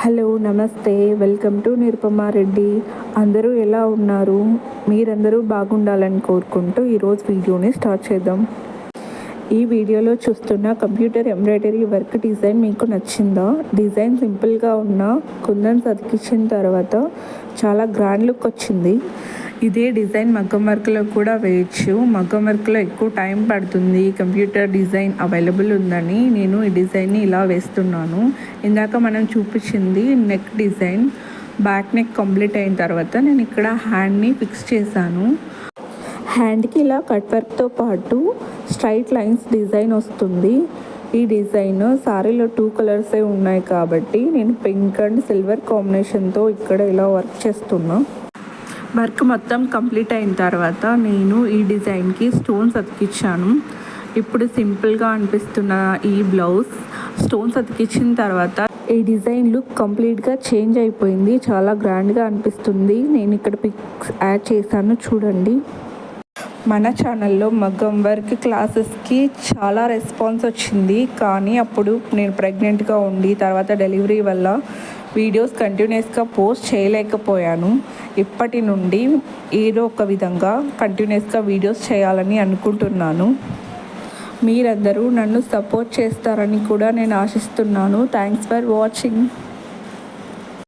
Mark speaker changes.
Speaker 1: Hello నమస్తే. Welcome to నిరుపమారెడ్డి అందరూ ఎలా ఉన్నారు? మీరందరూ బాగుండాలని కోరుకుంటూ ఈరోజు వీడియోని స్టార్ట్ చేద్దాం. ఈ వీడియోలో చూస్తున్న కంప్యూటర్ ఎంబ్రాయిడరీ వర్క్ డిజైన్ మీకు నచ్చిందా? డిజైన్ సింపుల్గా ఉన్న కుందన్స్ అతికించిన తర్వాత చాలా గ్రాండ్ లుక్ వచ్చింది. ఇదే డిజైన్ మగ్గం వర్క్లో కూడా వేయచ్చు. మగ్గం వర్క్లో ఎక్కువ టైం పడుతుంది. కంప్యూటర్ డిజైన్ అవైలబుల్ ఉందని నేను ఈ డిజైన్ని ఇలా వేస్తున్నాను. ఇందాక మనం చూపించింది neck design. Back neck complete అయిన తర్వాత నేను ఇక్కడ హ్యాండ్ని ఫిక్స్ చేశాను. హ్యాండ్కి ఇలా కట్ వర్క్తో పాటు స్ట్రైట్ లైన్స్ డిజైన్ వస్తుంది. ఈ డిజైన్ సారీలో టూ కలర్సే ఉన్నాయి కాబట్టి నేను పింక్ అండ్ సిల్వర్ కాంబినేషన్తో ఇక్కడ ఇలా వర్క్ చేస్తున్నాను వర్క్ మొత్తం కంప్లీట్ అయిన తర్వాత నేను ఈ డిజైన్కి స్టోన్స్ అతికించాను ఇప్పుడు సింపుల్గా అనిపిస్తున్న ఈ బ్లౌజ్ స్టోన్స్ అతికించిన తర్వాత ఈ డిజైన్ లుక్ కంప్లీట్గా చేంజ్ అయిపోయింది. చాలా గ్రాండ్గా అనిపిస్తుంది. నేను ఇక్కడ పిక్స్ యాడ్ చేశాను. చూడండి. మన ఛానల్లో మగ్గం వర్క్ క్లాసెస్కి చాలా రెస్పాన్స్ వచ్చింది. కానీ అప్పుడు నేను ప్రెగ్నెంట్గా ఉండి తర్వాత డెలివరీ వల్ల వీడియోస్ కంటిన్యూస్గా పోస్ట్ చేయలేకపోయాను. ఇప్పటి నుండి ఏదో ఒక విధంగా కంటిన్యూస్గా వీడియోస్ చేయాలని అనుకుంటున్నాను. మీరందరూ నన్ను సపోర్ట్ చేస్తారని కూడా నేను ఆశిస్తున్నాను. Thanks for watching.